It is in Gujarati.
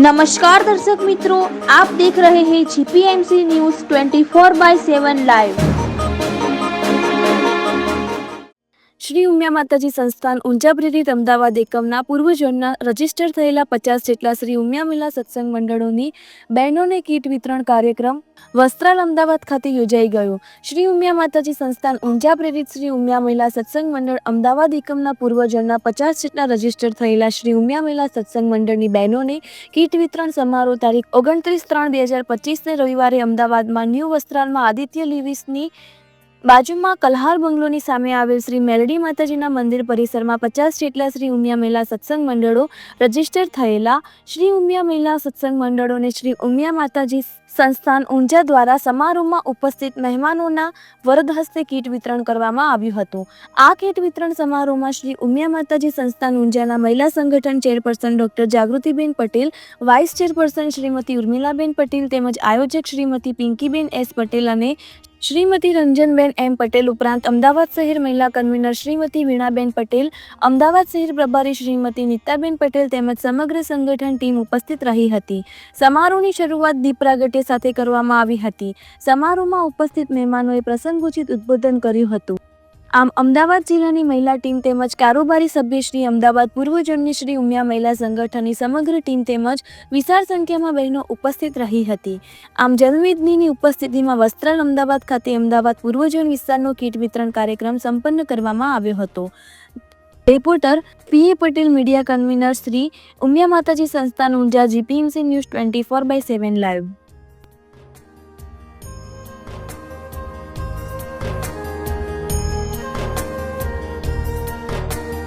નમસ્કાર દર્શક મિત્રો આપ દેખ રહે હૈ GPMC news 24 by 7 live Shri Umiya Mataji Sansthan Unjha પ્રેરિત અમદાવાદ એકમના પૂર્વજોનના રજિસ્ટર થયેલા પચાસ જેટલા શ્રી ઉમિયા મિલા સત્સંગ મંડળોની બહેનોને કીટ વિતરણ કાર્યક્રમ વસ્ત્રાલ અમદાવાદ ખાતે યોજાઈ ગયો. શ્રી ઉમિયા માતાજી સંસ્થાન ઊંઝા પ્રેરિત શ્રી ઉમિયા મહિલા સત્સંગ મંડળ અમદાવાદ એકમના પૂર્વજોના પચાસ જેટલા રજિસ્ટર થયેલા શ્રી ઉમિયા મહિલા સત્સંગ મંડળની બહેનોને કીટ વિતરણ સમારોહ તારીખ ઓગણત્રીસ ત્રણ બે હજાર પચીસને રવિવારે અમદાવાદમાં ન્યૂ વસ્ત્રાલમાં આદિત્ય લિવિસની બાજુમાં કલ્હાર બંગલોની સામે આવેલ શ્રી મેલડી માતાજીના મંદિર પરિસરમાં પચાસ જેટલા શ્રી ઉમિયા મેલા સત્સંગ મંડળો રજિસ્ટર થયેલા શ્રી ઉમિયા મેલા સત્સંગ મંડળોને શ્રી ઉમિયા માતાજી સંસ્થાન ઊંઝા દ્વારા સમારોહમાં ઉપસ્થિત મહેમાનોના વરદ હસ્તે કીટ વિતરણ કરવામાં આવ્યું હતું. આ કીટ વિતરણ સમારોહમાં શ્રી ઉમિયા માતાજી સંસ્થાન ઊંઝાના મહિલા સંગઠન chairperson doctor Jagrutiben Patel, vice chairperson Shrimati Urmilaben Patel તેમજ આયોજક શ્રીમતી પિંકીબેન એસ પટેલ અને શ્રીમતી રંજનબેન એમ પટેલ ઉપરાંત અમદાવાદ શહેર મહિલા કન્વીનર શ્રીમતી વીણાબેન પટેલ, અમદાવાદ શહેર પ્રભારી શ્રીમતી નીતાબેન પટેલ તેમજ સમગ્ર સંગઠન ટીમ ઉપસ્થિત રહી હતી. સમારોહની શરૂઆત દીપ પ્રાગટ્ય સાથે કરવામાં આવી હતી. સમારોહમાં ઉપસ્થિત મહેમાનોએ પ્રસંગોચિત ઉદ્બોધન કર્યું હતું. આમ અમદાવાદ જિલ્લાની મહિલા ટીમ તેમજ કારોબારી સભ્ય શ્રી અમદાવાદ પૂર્વ શ્રી ઉમિયા મહિલા સંગઠનની સમગ્ર ટીમ તેમજ વિશાળ સંખ્યામાં બહેનો ઉપસ્થિત રહી હતી. આમ જન્મવિધિની ઉપસ્થિતિમાં વસ્ત્રાલ અમદાવાદ ખાતે અમદાવાદ પૂર્વજન વિસ્તારનો કીટ વિતરણ કાર્યક્રમ સંપન્ન કરવામાં આવ્યો હતો. Reporter PA Patel, media convener Shri Umiya Mataji Sansthan Unjha GPMC news twenty four by seven live.